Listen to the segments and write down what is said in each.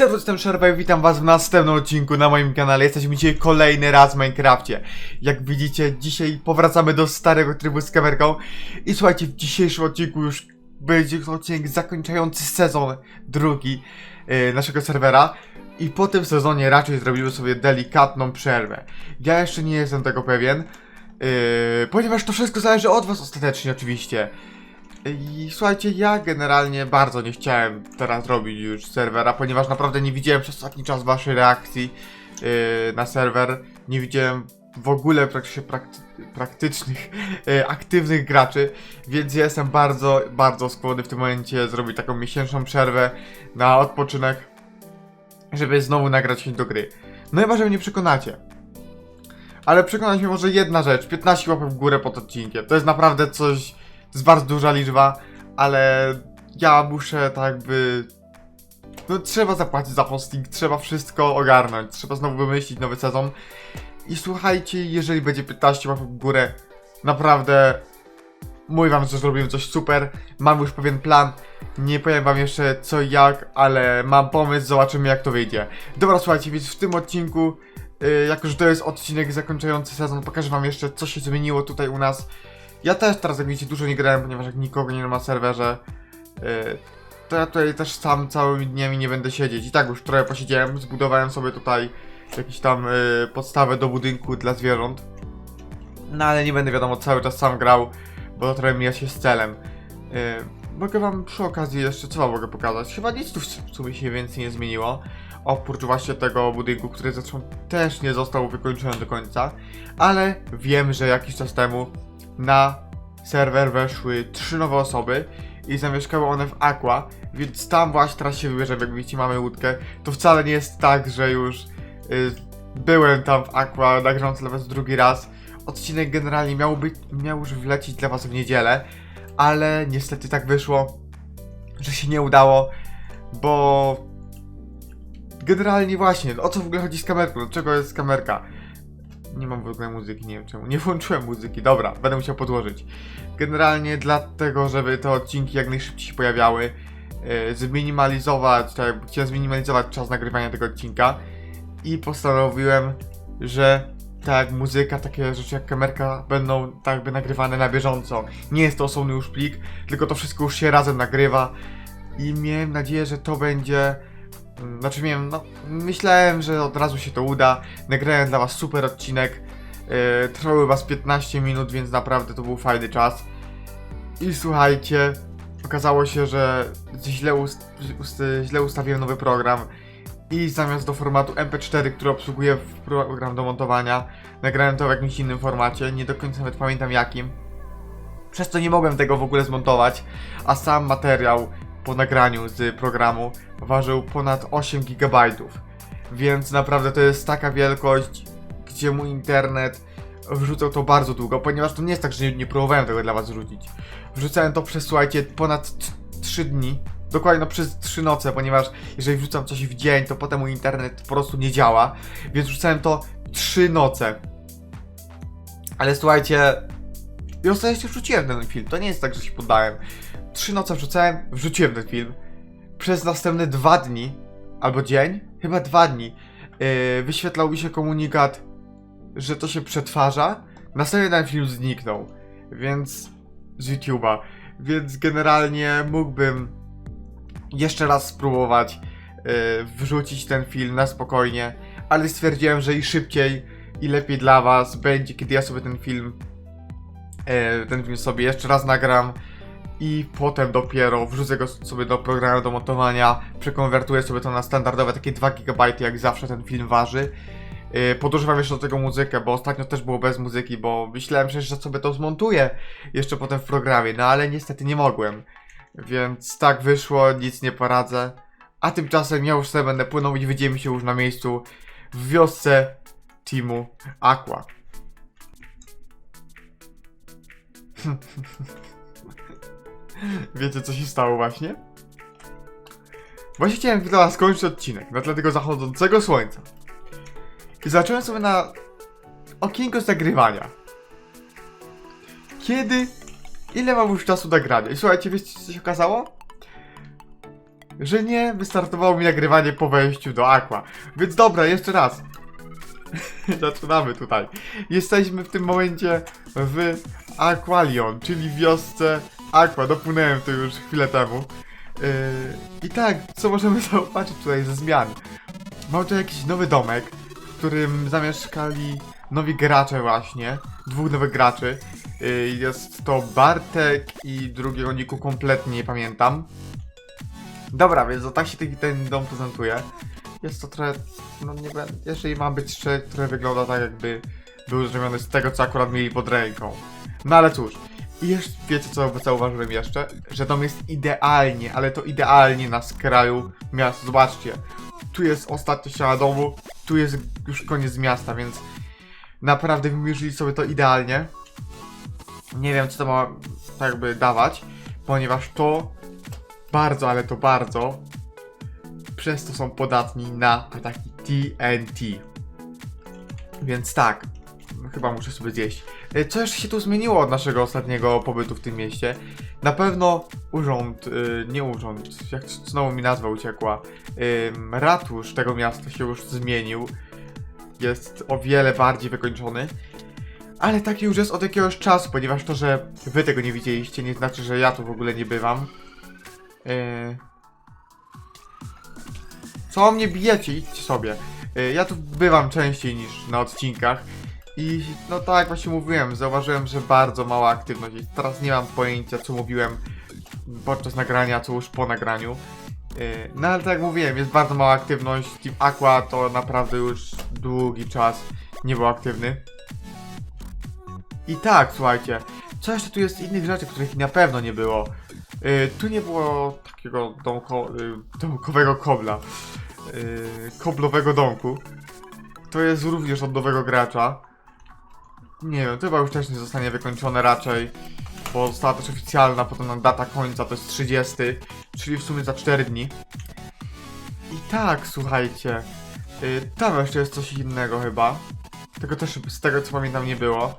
Serwus, jestem Szerpa i witam was w następnym odcinku na moim kanale. Jesteśmy dzisiaj kolejny raz w Minecrafcie. Jak widzicie, dzisiaj powracamy do starego trybu z kamerką. I słuchajcie, w dzisiejszym odcinku już będzie odcinek zakończający sezon drugi e, naszego serwera. I po tym sezonie raczej zrobimy sobie delikatną przerwę. Ja jeszcze nie jestem tego pewien, e, ponieważ to wszystko zależy od was ostatecznie oczywiście. I słuchajcie, ja generalnie bardzo nie chciałem teraz robić już serwera, ponieważ naprawdę nie widziałem przez ostatni czas waszej reakcji yy, na serwer. Nie widziałem w ogóle praktycznie prakty praktycznych, yy, aktywnych graczy, więc ja jestem bardzo, bardzo skłonny w tym momencie zrobić taką miesięczną przerwę na odpoczynek, żeby znowu nagrać się do gry. No chyba, że mnie przekonacie. Ale przekonać mnie może jedna rzecz, 15 łapek w górę pod odcinkiem. To jest naprawdę coś, jest bardzo duża liczba, ale ja muszę tak jakby... No trzeba zapłacić za hosting, trzeba wszystko ogarnąć, trzeba znowu wymyślić nowy sezon. I słuchajcie, jeżeli będzie 15 łapek w górę, naprawdę mówię wam, że zrobimy coś super, mam już pewien plan, nie powiem wam jeszcze co i jak, ale mam pomysł, zobaczymy jak to wyjdzie. Dobra, słuchajcie, więc w tym odcinku, yy, jako że to jest odcinek zakończający sezon, pokażę wam jeszcze co się zmieniło tutaj u nas. Ja też teraz, jak widzicie, dużo nie grałem, ponieważ jak nikogo nie ma na serwerze, yy, to ja tutaj też sam całymi dniami nie będę siedzieć. I tak już trochę posiedziałem, zbudowałem sobie tutaj jakieś tam yy, podstawę do budynku dla zwierząt. No ale nie będę wiadomo cały czas sam grał, bo trochę mija się z celem. Yy, mogę wam przy okazji jeszcze, co mogę pokazać? Chyba nic tu w sumie się więcej nie zmieniło. Oprócz właśnie tego budynku, który zresztą też nie został wykończony do końca. Ale wiem, że jakiś czas temu na serwer weszły trzy nowe osoby i zamieszkały one w Aqua, więc tam właśnie teraz się wybierzemy, jak widzicie mamy łódkę. To wcale nie jest tak, że już y, byłem tam w Aqua, nagrywam dla was drugi raz. Odcinek generalnie miał, być, miał już wlecieć dla was w niedzielę, ale niestety tak wyszło, że się nie udało, bo generalnie właśnie, o co w ogóle chodzi z kamerką, dlaczego jest kamerka? Nie mam w ogóle muzyki, nie wiem czemu. Nie włączyłem muzyki, dobra, będę musiał podłożyć. Generalnie dlatego, żeby te odcinki jak najszybciej się pojawiały, yy, zminimalizować, tak, jakby chciałem zminimalizować czas nagrywania tego odcinka i postanowiłem, że tak muzyka, takie rzeczy jak kamerka będą tak jakby nagrywane na bieżąco. Nie jest to osobny już plik, tylko to wszystko już się razem nagrywa i miałem nadzieję, że to będzie Znaczy miałem, no, myślałem, że od razu się to uda. Nagrałem dla was super odcinek. Yy, trwały was 15 minut, więc naprawdę to był fajny czas. I słuchajcie, okazało się, że źle, ust źle ustawiłem nowy program. I zamiast do formatu MP4, który obsługuje program do montowania, nagrałem to w jakimś innym formacie. Nie do końca nawet pamiętam jakim. Przez to nie mogłem tego w ogóle zmontować, a sam materiał po nagraniu z programu ważył ponad 8 GB. Więc naprawdę to jest taka wielkość, gdzie mój internet wrzucał to bardzo długo, ponieważ to nie jest tak, że nie, nie próbowałem tego dla was wrzucić. Wrzucałem to przez, słuchajcie, ponad 3 dni. Dokładnie no, przez 3 noce, ponieważ jeżeli wrzucam coś w dzień, to potem mój internet po prostu nie działa. Więc wrzucałem to 3 noce. Ale słuchajcie, i ostatecznie wrzuciłem ten film. To nie jest tak, że się poddałem. Trzy noce wrzucałem, wrzuciłem ten film. Przez następne dwa dni, albo dzień, chyba dwa dni, yy, wyświetlał mi się komunikat, że to się przetwarza. Następnie ten film zniknął. Więc z YouTube'a. Więc generalnie mógłbym jeszcze raz spróbować yy, wrzucić ten film na spokojnie, ale stwierdziłem, że i szybciej, i lepiej dla Was będzie, kiedy ja sobie ten film e, ten film sobie jeszcze raz nagram i potem dopiero wrzucę go sobie do programu do montowania, przekonwertuję sobie to na standardowe takie 2 GB, jak zawsze ten film waży. Yy, Podużywam jeszcze do tego muzykę, bo ostatnio też było bez muzyki, bo myślałem przecież, że sobie to zmontuję jeszcze potem w programie, no ale niestety nie mogłem. Więc tak wyszło, nic nie poradzę. A tymczasem ja już sobie będę płynął i widzimy się już na miejscu w wiosce teamu Aqua. Wiecie co się stało właśnie? Właśnie chciałem dla skończyć odcinek na tle tego zachodzącego słońca. I zacząłem sobie na okienko nagrywania. Kiedy? Ile mam już czasu nagrania? I słuchajcie, wiecie co się okazało? że nie wystartowało mi nagrywanie po wejściu do Aqua. Więc dobra, jeszcze raz. Zaczynamy tutaj. Jesteśmy w tym momencie w Aqualion, czyli wiosce Aqua. Dopłynąłem tu już chwilę temu. Yy, I tak, co możemy zobaczyć tutaj ze zmian? Mamy tu jakiś nowy domek, w którym zamieszkali nowi gracze właśnie. Dwóch nowych graczy. Yy, Jest to Bartek i drugiego niku kompletnie nie pamiętam. Dobra, więc to tak się ten, dom prezentuje. Jest to trochę, no nie wiem, jeżeli ma być szczery, trochę wygląda tak jakby był zrobiony z tego, co akurat mieli pod ręką. No ale cóż, i jeszcze wiecie co zauważyłem jeszcze? Że dom jest idealnie, ale to idealnie na skraju miasta. Zobaczcie, tu jest ostatnia ściana domu, tu jest już koniec miasta, więc naprawdę wymierzyli sobie to idealnie. Nie wiem, co to ma tak jakby dawać, ponieważ to bardzo, ale to bardzo przez to są podatni na ataki TNT. Więc tak, chyba muszę sobie zjeść. E, Co jeszcze się tu zmieniło od naszego ostatniego pobytu w tym mieście? Na pewno urząd, y, nie urząd, jak znowu mi nazwa uciekła, ratusz tego miasta się już zmienił. Jest o wiele bardziej wykończony. Ale taki już jest od jakiegoś czasu, ponieważ to, że wy tego nie widzieliście, nie znaczy, że ja tu w ogóle nie bywam. Yy... Co mnie bijecie? Idźcie sobie. Ja tu bywam częściej niż na odcinkach. I no tak jak właśnie mówiłem, zauważyłem, że bardzo mała aktywność. I teraz nie mam pojęcia, co mówiłem podczas nagrania, co już po nagraniu. Yy, No ale tak jak mówiłem, jest bardzo mała aktywność. Team Aqua to naprawdę już długi czas nie był aktywny. I tak, słuchajcie, co jeszcze tu jest innych rzeczy, których na pewno nie było? Yy, tu nie było takiego domko, yy, domkowego kobla. Koblowego domku. To jest również od nowego gracza. Nie wiem, to chyba już nie zostanie wykończone raczej. Bo została też oficjalna potem data końca, to jest 30, czyli w sumie za 4 dni. I tak, słuchajcie. Yy, tam jeszcze jest coś innego chyba. Tego też z tego co pamiętam nie było.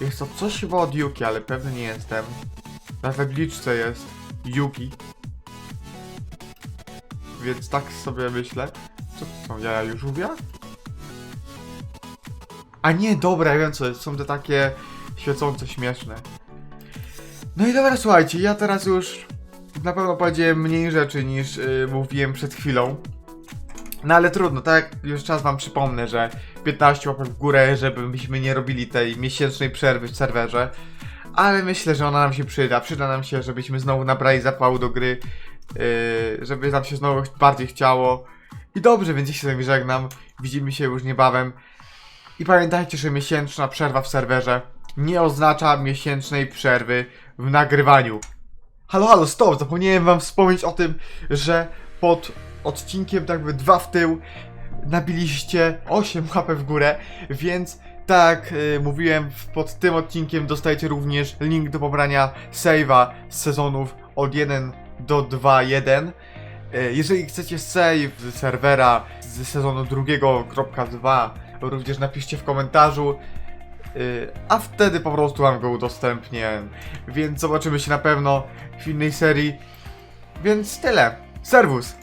Jest to coś chyba od Yuki, ale pewny nie jestem. Na tabliczce jest Yuki. Więc tak sobie myślę. Co to są jaja już żółwia? A nie, dobra, ja wiem co. Są te takie świecące, śmieszne. No i dobra, słuchajcie, ja teraz już na pewno powiedziałem mniej rzeczy niż yy, mówiłem przed chwilą. No ale trudno, tak już czas wam przypomnę, że 15 łapek w górę, żebyśmy nie robili tej miesięcznej przerwy w serwerze. Ale myślę, że ona nam się przyda. Przyda nam się, żebyśmy znowu nabrali zapału do gry. Yy, żeby nam się znowu bardziej chciało. I dobrze, więc ja się z wami żegnam. Widzimy się już niebawem. I pamiętajcie, że miesięczna przerwa w serwerze nie oznacza miesięcznej przerwy w nagrywaniu. Halo, halo, stop! Zapomniałem wam wspomnieć o tym, że pod odcinkiem tak jakby dwa w tył nabiliście 8 łapek w górę, więc tak y, mówiłem, pod tym odcinkiem dostajecie również link do pobrania save'a z sezonów od 1 do 2.1. Y, Jeżeli chcecie save z serwera z sezonu 2.2, również napiszcie w komentarzu, y, a wtedy po prostu wam go udostępnię. Więc zobaczymy się na pewno w innej serii. Więc tyle. Serwus!